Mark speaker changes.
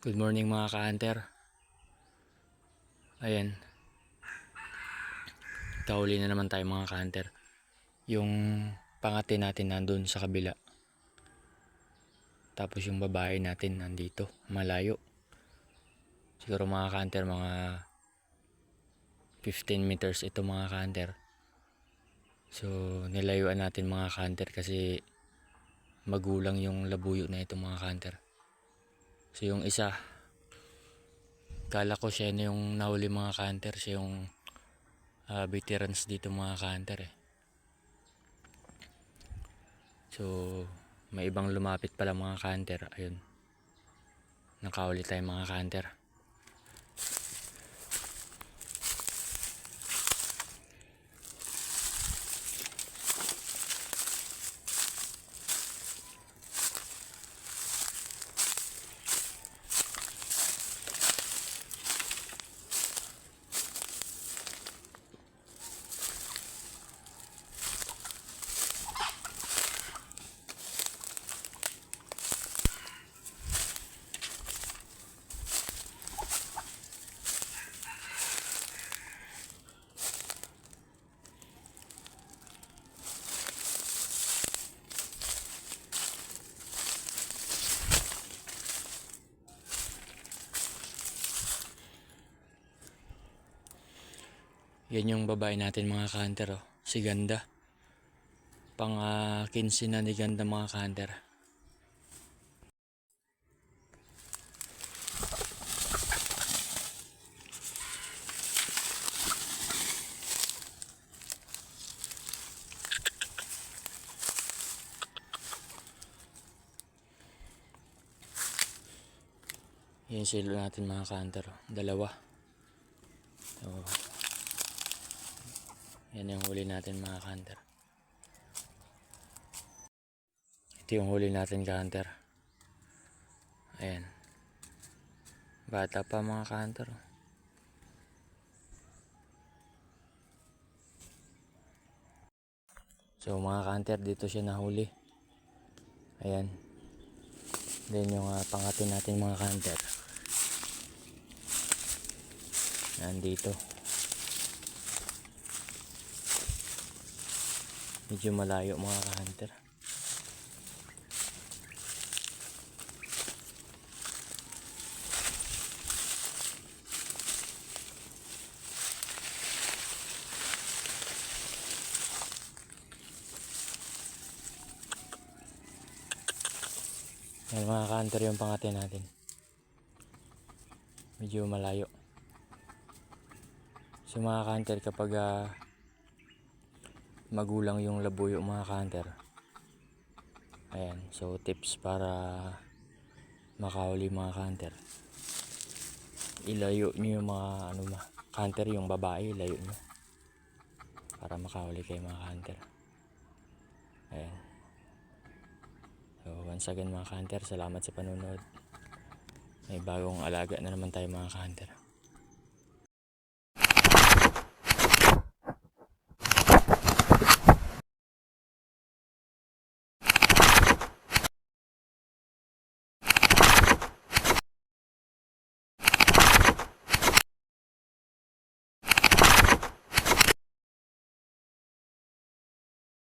Speaker 1: Good morning mga ka-hunter. Ayan. Kahuli na naman tayo mga ka-hunter. Yung pangati natin nandun sa kabila. Tapos yung babae natin nandito, malayo. Siguro mga ka-hunter, mga 15 meters ito mga ka-hunter. So, nilayuan natin mga ka-hunter kasi magulang yung labuyo na ito mga ka-hunter. So yung isa, kala ko siya na yung nahuli mga ka-hunter, siya yung ah, veterans dito mga ka-hunter eh. So, may ibang lumapit pala mga ka-hunter, ayun. Nakahuli tayo mga ka-hunter. Yan yung babae natin mga ka-hunter oh. Si Ganda. Pang ah, 15 na ni Ganda mga ka-hunter. Yan silo natin mga ka-hunter. oh. Dalawa. So, yan yung huli natin mga ka-hunter. Ito yung huli natin ka-hunter. Ayan. Bata pa mga ka-hunter. oh. So mga ka-hunter, dito siya nahuli. Ayan. Then yung uh, pangati natin mga ka-hunter. Nandito. Medyo malayo mga ka-hunter. Yan mga ka-hunter yung pangati natin. Medyo malayo. So mga ka-hunter kapag ah, magulang yung labuyo mga ka-hunter. Ayan, so tips para makahuli mga ka-hunter. Ilayo nyo yung mga ano ma, hunter yung babae, ilayo nyo. Para makahuli kayo mga ka-hunter. Ayan. So once again mga ka-hunter, salamat sa panonood. May bagong alaga na naman tayo mga ka-hunter.